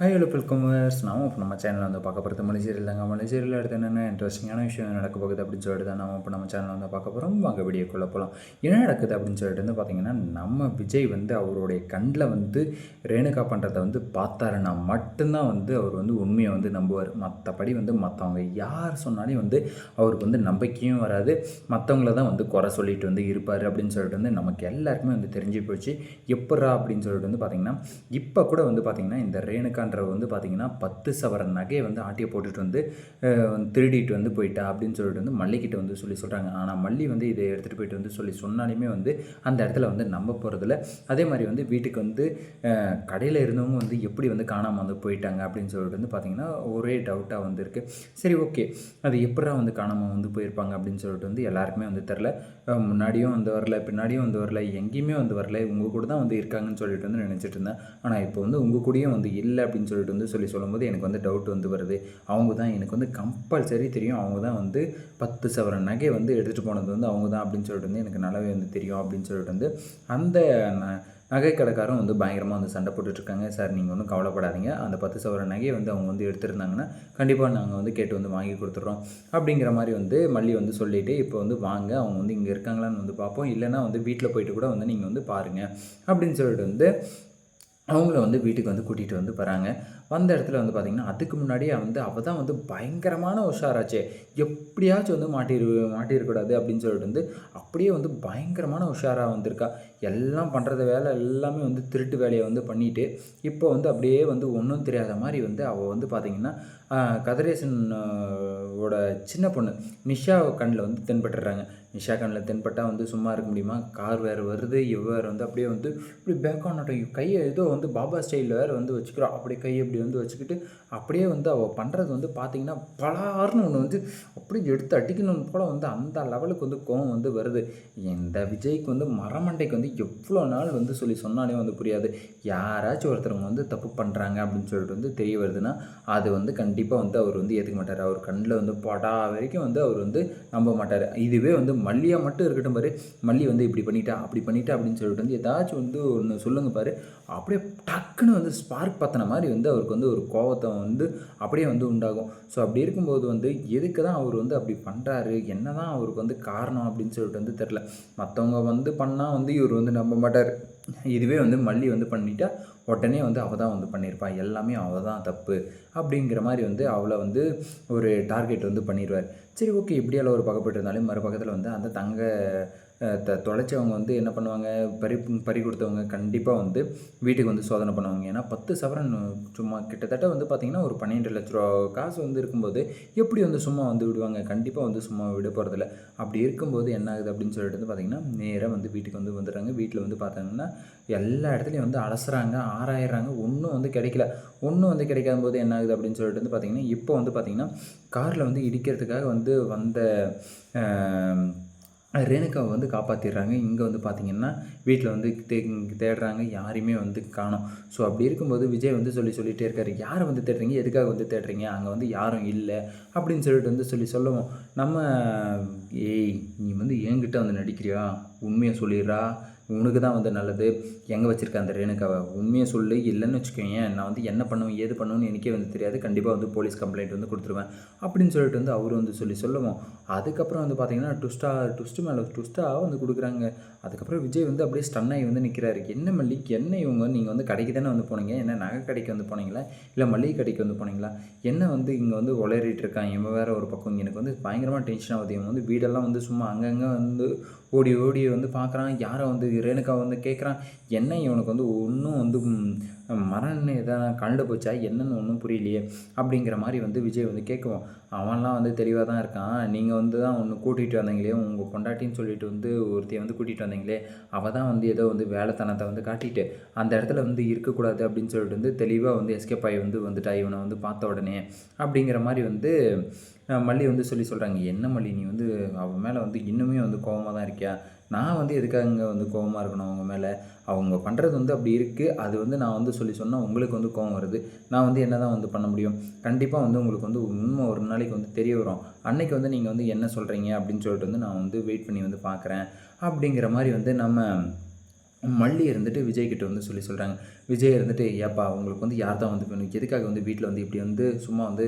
Hi hello welcome verse நாம இப்போ நம்ம சேனலில் வந்து பார்க்க போகிறது மலேசியரில் தாங்க மலேசியரில் அடுத்து என்னென்ன இன்ட்ரெஸ்டிங்கான விஷயம் நடக்க போகுது அப்படின்னு சொல்லிட்டு தான் நம்ம இப்போ நம்ம சேனலில் வந்து பார்க்க போகிறோம் வாங்க வீடியோக்குள்ளே போகலாம் என்ன நடக்குது அப்படின்னு சொல்லிட்டு வந்து பார்த்தீங்கன்னா நம்ம விஜய் வந்து அவருடைய கண்ணில் வந்து ரேணுகா பண்ணுறதை வந்து பார்த்தாருன்னா மட்டும்தான் வந்து அவர் வந்து உண்மையை வந்து நம்புவார். மற்றபடி வந்து மற்றவங்க யார் சொன்னாலும் வந்து அவருக்கு வந்து நம்பிக்கையும் வராது. மற்றவங்கள தான் வந்து குறை சொல்லிட்டு வந்து இருப்பார் அப்படின்னு சொல்லிட்டு வந்து நமக்கு எல்லாருக்குமே வந்து தெரிஞ்சு போச்சு. எப்பட்றா அப்படின்னு சொல்லிட்டு வந்து பார்த்திங்கன்னா இப்போ கூட வந்து பார்த்திங்கன்னா இந்த ரேணுகா ரேணுகான்றவர் வந்து பார்த்திங்கன்னா பத்து சவரன் நகையை வந்து ஆட்டியை போட்டுட்டு வந்து திருடிட்டு வந்து போயிட்டா அப்படின்னு சொல்லிட்டு வந்து மல்லிக்கிட்ட வந்து சொல்லி சொல்கிறாங்க ஆனால் மல்லி வந்து இதை எடுத்துகிட்டு போயிட்டு வந்து சொல்லி சொன்னாலுமே வந்து அந்த இடத்துல வந்து நம்ப போகிறதில்ல அதே மாதிரி வந்து வீட்டுக்கு வந்து கடையில் இருந்தவங்க வந்து எப்படி வந்து காணாமல் வந்து போயிட்டாங்க அப்படின்னு சொல்லிட்டு வந்து பார்த்திங்கன்னா ஒரே டவுட்டாக வந்து இருக்குது சரி ஓகே. அது எப்படா வந்து காணாமல் வந்து போயிருப்பாங்க அப்படின்னு சொல்லிட்டு வந்து எல்லாருக்குமே வந்து தெரில முன்னாடியும் வந்து வரல பின்னாடியும் வந்து வரல எங்கேயுமே வந்து வரல. உங்கள் கூட தான் வந்து இருக்காங்கன்னு சொல்லிட்டு வந்து நினச்சிட்டு இருந்தேன். ஆனால் இப்போ வந்து உங்கள் கூடயும் வந்து இல்லை அப்படின்னு சொல்லிட்டு வந்து சொல்லி சொல்லும்போது எனக்கு வந்து டவுட் வந்து வருது. அவங்க தான் எனக்கு வந்து கம்பல்சரி தெரியும். அவங்க தான் வந்து பத்து சவர நகை வந்து எடுத்துகிட்டு போனது வந்து அவங்க தான் அப்படின்னு சொல்லிட்டு வந்து எனக்கு நல்லாவே வந்து தெரியும் அப்படின்னு சொல்லிட்டு வந்து அந்த ந- நகை கடைக்காரன் வந்து பயங்கரமாக வந்து சண்டை போட்டுட்டு இருக்காங்க. சார் நீங்கள் ஒன்றும் கவலைப்படாதீங்க. அந்த பத்து சவர நகையை வந்து அவங்க வந்து எடுத்திருந்தாங்கன்னா கண்டிப்பாக நாங்கள் வந்து கேட்டு வந்து வாங்கி கொடுத்துட்றோம். அப்படிங்கிற மாதிரி வந்து மல்லி வந்து சொல்லிவிட்டு இப்போ வந்து வாங்க. அவங்க வந்து இங்கே இருக்காங்களான்னு வந்து பார்ப்போம். இல்லைன்னா வந்து வீட்டில் போயிட்டு கூட வந்து நீங்கள் வந்து பாருங்கள் அப்படின்னு சொல்லிட்டு வந்து அவங்கள வந்து வீட்டுக்கு வந்து கூட்டிகிட்டு வந்து போகிறாங்க வந்த இடத்துல வந்து பார்த்திங்கன்னா அதுக்கு முன்னாடியே வந்து அவள் தான் வந்து பயங்கரமான உஷாராச்சே. எப்படியாச்சும் வந்து மாட்டிரு மாட்டிருக்கூடாது அப்படின்னு சொல்லிட்டு வந்து அப்படியே வந்து பயங்கரமான உஷாராக வந்திருக்கா. எல்லாம் பண்ணுறது வேலை எல்லாமே வந்து திருட்டு வேலையை வந்து பண்ணிட்டு இப்போ வந்து அப்படியே வந்து ஒன்றும் தெரியாத மாதிரி வந்து அவள் வந்து பார்த்திங்கன்னா கதிரேசன் ஓட சின்ன பொண்ணு நிஷா கண்ணில் வந்து தென்பட்டுறாங்க. நிஷா கண்ணில் தென்பட்டால் வந்து சும்மா இருக்க முடியுமா? கார் வேறு வருது இவ வேறு வந்து அப்படியே வந்து இப்படி பேக் ஆனட்டும் கையை ஏதோ வந்து பாபா ஸ்டைலில் வேறு வந்து வச்சுக்கிறோம் அப்படி கையை இப்படி வந்து வச்சுக்கிட்டு அப்படியே வந்து அவள் பண்ணுறது வந்து பார்த்திங்கன்னா பலார்னு ஒன்று வந்து அப்படியே எடுத்து அடிக்கணும்னு போல் வந்து அந்த லெவலுக்கு வந்து கோவம் வந்து வருது. இந்த விஜய்க்கு வந்து மரமண்டைக்கு வந்து எவ்வளோ நாள் வந்து சொல்லி சொன்னாலே வந்து புரியாது. யாராச்சும் ஒருத்தவங்க வந்து தப்பு பண்ணுறாங்க அப்படின்னு சொல்லிட்டு வந்து தெரிய வருதுன்னா அது வந்து கண்டிப்பாக வந்து அவர் வந்து ஏற்றுக்க மாட்டார். அவர் கண்ணில் வந்து படா வரைக்கும் வந்து அவர் வந்து நம்ப மாட்டார். இதுவே வந்து மல்லியாக மட்டும் இருக்கட்டும் பாரு. மல்லி வந்து இப்படி பண்ணிட்டா அப்படி பண்ணிட்டா அப்படின்னு சொல்லிட்டு வந்து ஏதாச்சும் வந்து ஒன்று சொல்லுங்க பாரு. அப்படியே டக்குன்னு வந்து ஸ்பார்க் பற்றின மாதிரி வந்து அவர் அவருக்கு வந்து ஒரு கோவத்தை வந்து அப்படியே வந்து உண்டாகும். ஸோ அப்படி இருக்கும்போது வந்து எதுக்கு தான் அவர் வந்து அப்படி பண்ணுறாரு என்ன தான் அவருக்கு வந்து காரணம் அப்படின்னு சொல்லிட்டு வந்து தெரில மற்றவங்க வந்து பண்ணால் வந்து இவர் வந்து நம்ப மாட்டார். இதுவே வந்து மல்லி வந்து பண்ணிட்டா உடனே வந்து அவள் தான் வந்து பண்ணியிருப்பா எல்லாமே அவள் தான் தப்பு அப்படிங்கிற மாதிரி வந்து அவளை வந்து ஒரு டார்கெட் வந்து பண்ணிடுவார் சரி ஓகே இப்படியெல்லாம் ஒரு பக்கப்பட்டு இருந்தாலும் மறுபக்கத்தில் வந்து அந்த தங்க த தொலைச்சவங்க வந்து என்ன பண்ணுவாங்க? பறி பறி கொடுத்தவங்க கண்டிப்பாக வந்து வீட்டுக்கு வந்து சோதனை பண்ணுவாங்க. ஏன்னா பத்து சவரன் சும்மா கிட்டத்தட்ட வந்து பார்த்திங்கன்னா ஒரு பன்னெண்டு லட்ச ரூபா காசு வந்து இருக்கும்போது எப்படி வந்து சும்மா வந்து விடுவாங்க? கண்டிப்பாக வந்து சும்மா விட போகிறதில்ல அப்படி இருக்கும்போது என்ன ஆகுது அப்படின்னு சொல்லிட்டு வந்து பார்த்திங்கன்னா நேராக வந்து வீட்டுக்கு வந்து வந்துடுறாங்க. வீட்டில் வந்து பார்த்தாங்கன்னா எல்லா இடத்துலையும் வந்து அலசுறாங்க ஆராயிடுறாங்க ஒன்றும் வந்து கிடைக்கல. ஒன்றும் வந்து கிடைக்காத போது என்ன ஆகுது அப்படின்னு சொல்லிட்டு வந்து பார்த்திங்கன்னா இப்போ வந்து பார்த்திங்கன்னா காரில் வந்து இடிக்கிறதுக்காக வந்து வந்த ரேணுகாவை வந்து காப்பாற்றிடுறாங்க இங்கே வந்து பார்த்திங்கன்னா வீட்டில் வந்து தே தேடுறாங்க. யாரையுமே வந்து காணும். ஸோ அப்படி இருக்கும்போது விஜய் வந்து சொல்லி சொல்லிகிட்டே இருக்காரு. யாரை வந்து தேடுறீங்க? எதுக்காக வந்து தேடுறீங்க? அங்கே வந்து யாரும் இல்லை. அப்படின்னு சொல்லிட்டு வந்து சொல்லி சொல்லுவோம் நம்ம ஏய் நீ வந்து என்கிட்ட வந்து நடிக்கிறியா? உண்மையை சொல்லிடுறா? உனக்கு தான் வந்து நல்லது. எங்கே வச்சுருக்க அந்த ரேணுக்காவை உண்மையை சொல்லு. இல்லைன்னு வச்சுக்கோங்க நான் வந்து என்ன பண்ணுவேன் ஏது பண்ணுவேன்னு எனக்கே வந்து தெரியாது. கண்டிப்பாக வந்து போலீஸ் கம்ப்ளைண்ட் வந்து கொடுத்துருவேன். அப்படின்னு சொல்லிட்டு வந்து அவர் வந்து சொல்லி சொல்லுவோம். அதுக்கப்புறம் வந்து பார்த்தீங்கன்னா ட்விஸ்டா டுஸ்ட்டு மேலே ட்விஸ்ட்டாக வந்து கொடுக்குறாங்க. அதுக்கப்புறம் விஜய் வந்து அப்படியே ஸ்டன் ஆகி வந்து நிற்கிறாரு என்ன மல்லிக்? என்ன இவங்க? நீங்கள் வந்து கடைக்கு தானே வந்து போனீங்க? என்ன நகை கடைக்கு வந்து போனீங்களா? இல்லை மளிகை கடைக்கு வந்து போனீங்களா? என்ன வந்து இங்கே வந்து உளறிட்டு இருக்கான் இவன் வேறு ஒரு பக்கம். எனக்கு வந்து பயங்கரமாக டென்ஷன் ஆகுது. இவன் வந்து வீடெல்லாம் வந்து சும்மா அங்கங்கே வந்து ஓடி ஓடி வந்து பார்க்குறான் யாரை வந்து ரேணுகா வந்து கேட்குறான் என்ன இவனுக்கு வந்து ஒன்றும் வந்து ம், மரணம் எதனா கண்டு போச்சா? என்னன்னு ஒன்றும் புரியலையே. அப்படிங்கிற மாதிரி வந்து விஜய் வந்து கேட்குவோம் அவன்லாம் வந்து தெளிவாக தான் இருக்கான். நீங்கள் வந்து தான் ஒன்று கூட்டிகிட்டு வந்தீங்களே உங்கள் பொண்டாட்டின்னு சொல்லிட்டு வந்து ஒருத்தையை வந்து கூட்டிகிட்டு வந்தீங்களே அவள் தான் வந்து ஏதோ வந்து வேலைத்தனத்தை வந்து காட்டிட்டு அந்த இடத்துல வந்து இருக்கக்கூடாது அப்படின்னு சொல்லிட்டு வந்து தெளிவாக வந்து எஸ்கேப் ஆகி வந்து வந்துட்டா இவனை வந்து பார்த்த உடனே. அப்படிங்கிற மாதிரி வந்து மல்லி வந்து சொல்லி சொல்கிறாங்க என்ன மல்லி நீ வந்து அவன் மேலே வந்து இன்னுமே வந்து கோவமாக தான் இருக்கியா? நான் வந்து எதுக்காகங்க வந்து கோவமாக இருக்கணும் அவங்க மேலே? அவங்க பண்ணுறது வந்து அப்படி இருக்குது அது வந்து நான் வந்து சொல்லி சொன்னால் உங்களுக்கு வந்து கோவம் வருது. நான் வந்து என்ன தான் வந்து பண்ண முடியும்? கண்டிப்பாக வந்து உங்களுக்கு வந்து உண்மை ஒரு நாளைக்கு வந்து தெரிய வரும். அன்னைக்கு வந்து நீங்கள் வந்து என்ன சொல்கிறீங்க அப்படின்னு சொல்லிட்டு வந்து நான் வந்து வெயிட் பண்ணி வந்து பார்க்குறேன் அப்படிங்கிற மாதிரி வந்து நம்ம மல்லி இருந்துட்டு விஜய் கிட்ட வந்து சொல்லி சொல்கிறாங்க விஜய் இருந்துட்டு ஏப்பா உங்களுக்கு வந்து யார் தான் வந்து வேணும் எதுக்காக வந்து வீட்டில் வந்து இப்படி வந்து சும்மா வந்து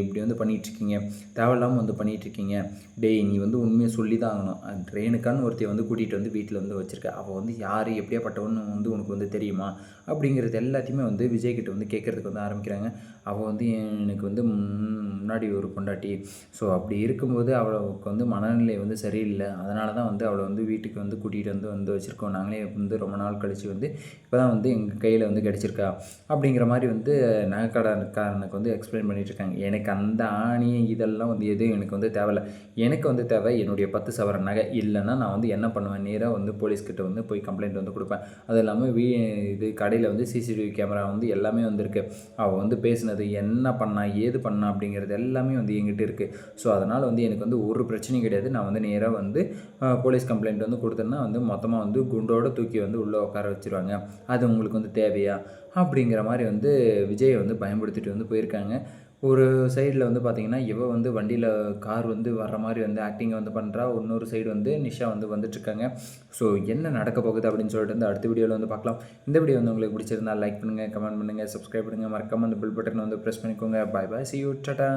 இப்படி வந்து பண்ணிகிட்ருக்கீங்க தேவையில்லாமல் வந்து பண்ணிகிட்ருக்கீங்க டேய் நீ வந்து உண்மையை சொல்லி தான் ஆகணும். ட்ரெயினுக்கான ஒருத்தைய வந்து கூட்டிகிட்டு வந்து வீட்டில் வந்து வச்சுருக்க. அவள் வந்து யார் எப்படியாப்பட்டவன்னு வந்து உனக்கு வந்து தெரியுமா? அப்படிங்கிறது எல்லாத்தையுமே வந்து விஜய் கிட்ட வந்து கேட்குறதுக்கு வந்து ஆரம்பிக்கிறாங்க. அவள் வந்து எனக்கு வந்து முன்- முன்னாடி ஒரு பொண்டாட்டி. ஸோ அப்படி இருக்கும்போது அவளுக்கு வந்து மனநிலை வந்து சரியில்லை. அதனால தான் வந்து அவளை வந்து வீட்டுக்கு வந்து கூட்டிகிட்டு வந்து வந்து வச்சுருக்கோம். நாங்களே வந்து ரொம்ப நாள் கழித்து வந்து இப்போ தான் வந்து எங்கள் கையில் வந்து கிடச்சிருக்கா. அப்படிங்கிற மாதிரி வந்து நகைக்கடைக்காரனுக்கு வந்து எக்ஸ்பிளைன் பண்ணிகிட்ருக்காங்க இருக்காங்க. எனக்கு அந்த ஆணி இதெல்லாம் வந்து எதுவும் எனக்கு வந்து தேவையில்ல. எனக்கு வந்து தேவை என்னுடைய பத்து சவரன் நகை. இல்லைன்னா நான் வந்து என்ன பண்ணுவேன்? நேராக வந்து போலீஸ்கிட்ட வந்து போய் கம்ப்ளைண்ட் வந்து கொடுப்பேன். அது இல்லாமல் வீ இது கடையில் வந்து சிசிடிவி கேமரா வந்து எல்லாமே வந்திருக்கு. அவள் வந்து பேசினது என்ன பண்ணா ஏது பண்ணா அப்படிங்கிறது எல்லாமே வந்து எங்கிட்ட இருக்குது ஸோ அதனால் வந்து எனக்கு வந்து ஒரு பிரச்சனையும் கிடையாது. நான் வந்து நேராக வந்து போலீஸ் கம்ப்ளைண்ட் வந்து கொடுத்தேன்னா வந்து மொத்தமாக வந்து குண்டோட தூக்கி வந்து உள்ளே உட்கார வச்சுருவாங்க. அது உங்களுக்கு வந்து தேவையா? அப்படிங்கிற மாதிரி வந்து விஜயை வந்து பயன்படுத்திட்டு வந்து போயிருக்காங்க. ஒரு சைடில் வந்து பார்த்திங்கன்னா இவ வந்து வண்டியில் கார் வந்து வர்ற மாதிரி வந்து ஆக்டிங்கை வந்து பண்ணுறா இன்னொரு சைடு வந்து நிஷா வந்து வந்துட்டுருக்காங்க. ஸோ என்ன நடக்க போகுது அப்படின்னு சொல்லிட்டு வந்து அடுத்த வீடியோவில் வந்து பார்க்கலாம் இந்த வீடியோ வந்து உங்களுக்கு பிடிச்சிருந்தா லைக் பண்ணுங்கள் கமெண்ட் பண்ணுங்கள் சப்ஸ்கிரைப் பண்ணுங்கள் மறக்காமல் அந்த பில் பட்டனை வந்து ப்ரெஸ் பண்ணிக்கோங்க. Bye bye see you tata